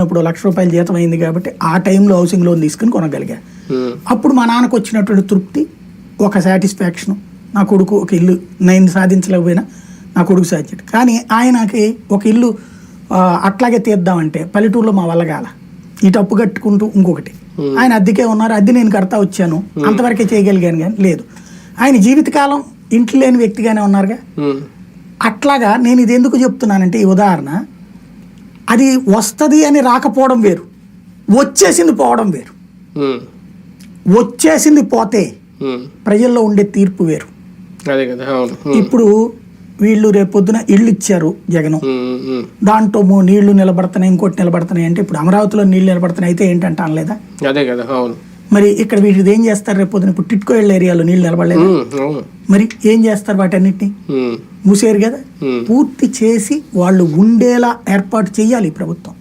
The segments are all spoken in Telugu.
ఇప్పుడు లక్ష రూపాయల జీతం అయింది కాబట్టి ఆ టైంలో హౌసింగ్ లోన్ తీసుకుని కొనగలిగా. ఉమ్, అప్పుడు మా నాన్నకు వచ్చినటువంటి తృప్తి ఒక సాటిస్ఫాక్షన్ నా కొడుకు ఒక ఇల్లు నేను సాధించలేకపోయినా నా కొడుకు సాధించాడు కానీ ఆయనకి ఒక ఇల్లు అట్లాగే తీద్దామంటే పల్లెటూరులో మా వల్ల కాల. ఇటు అప్పు కట్టుకుంటూ ఇంకొకటి. ఆయన అద్దెకే ఉన్నారు అద్దె నేను కడతా వచ్చాను. అంతవరకే చేయగలిగాను కానీ లేదు. ఆయన జీవితకాలం ఇంట్లో లేని వ్యక్తిగానే ఉన్నారుగా. అట్లాగా నేను ఇది ఎందుకు చెప్తున్నానంటే ఈ ఉదాహరణ అది వస్తుంది అని రాకపోవడం వేరు. వచ్చేసింది పోవడం వేరు. వచ్చేసింది పోతే. ప్రజల్లో ఉండే తీర్పు వేరు. ఇప్పుడు వీళ్ళు రేపొద్దున ఇళ్ళు ఇచ్చారు జగన్. దాంట్లో నీళ్ళు నిలబడుతున్నాయి ఇంకోటి నిలబడుతున్నాయి అంటే ఇప్పుడు అమరావతిలో నీళ్ళు నిలబడుతున్నాయి అయితే ఏంటంటే అనలేదా అదే కదా అవును. మరి ఇక్కడ వీటిది ఏం చేస్తారు రేపొద్దున ఇప్పుడు టిట్కో ఇళ్ళ ఏరియాలో నీళ్ళు నిలబడలేదు? మరి ఏం చేస్తారు వాటన్నిటిని? మూసేరు కదా? పూర్తి చేసి వాళ్ళు ఉండేలా ఏర్పాటు చేయాలి ప్రభుత్వం.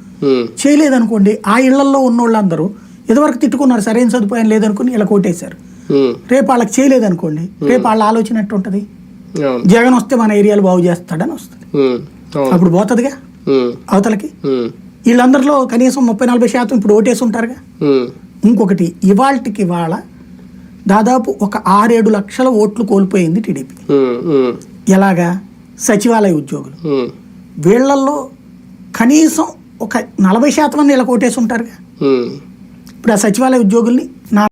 చేయలేదనుకోండి ఆ ఇళ్ళలో ఉన్న వాళ్ళందరూ ఇదివరకు తిట్టుకున్నారు సరైన సదుపాయం లేదనుకుని ఇలా కొట్టేశారు. ఉమ్, రేపు వాళ్ళకి చేయలేదనుకోండి రేపు వాళ్ళ ఆలోచన ఎట్టు ఉంటుంది అవును. జగన్ వస్తే మన ఏరియాలు బాగు చేస్తాడని వస్తుంది. అప్పుడు పోతుందిగా? అవతలకి? వీళ్ళందరిలో కనీసం ముప్పై నలభై శాతం ఇప్పుడు ఓటేసి ఉంటారుగా? ఇంకొకటి ఇవాళకి ఇవాళ దాదాపు ఒక ఆరేడు లక్షల ఓట్లు కోల్పోయింది టీడీపీ. ఎలాగా? సచివాలయ ఉద్యోగులు. వీళ్ళల్లో కనీసం ఒక నలభై శాతం అన్న ఇలా ఓటేసి ఉంటారుగా. ఇప్పుడు ఆ సచివాలయ ఉద్యోగుల్ని నా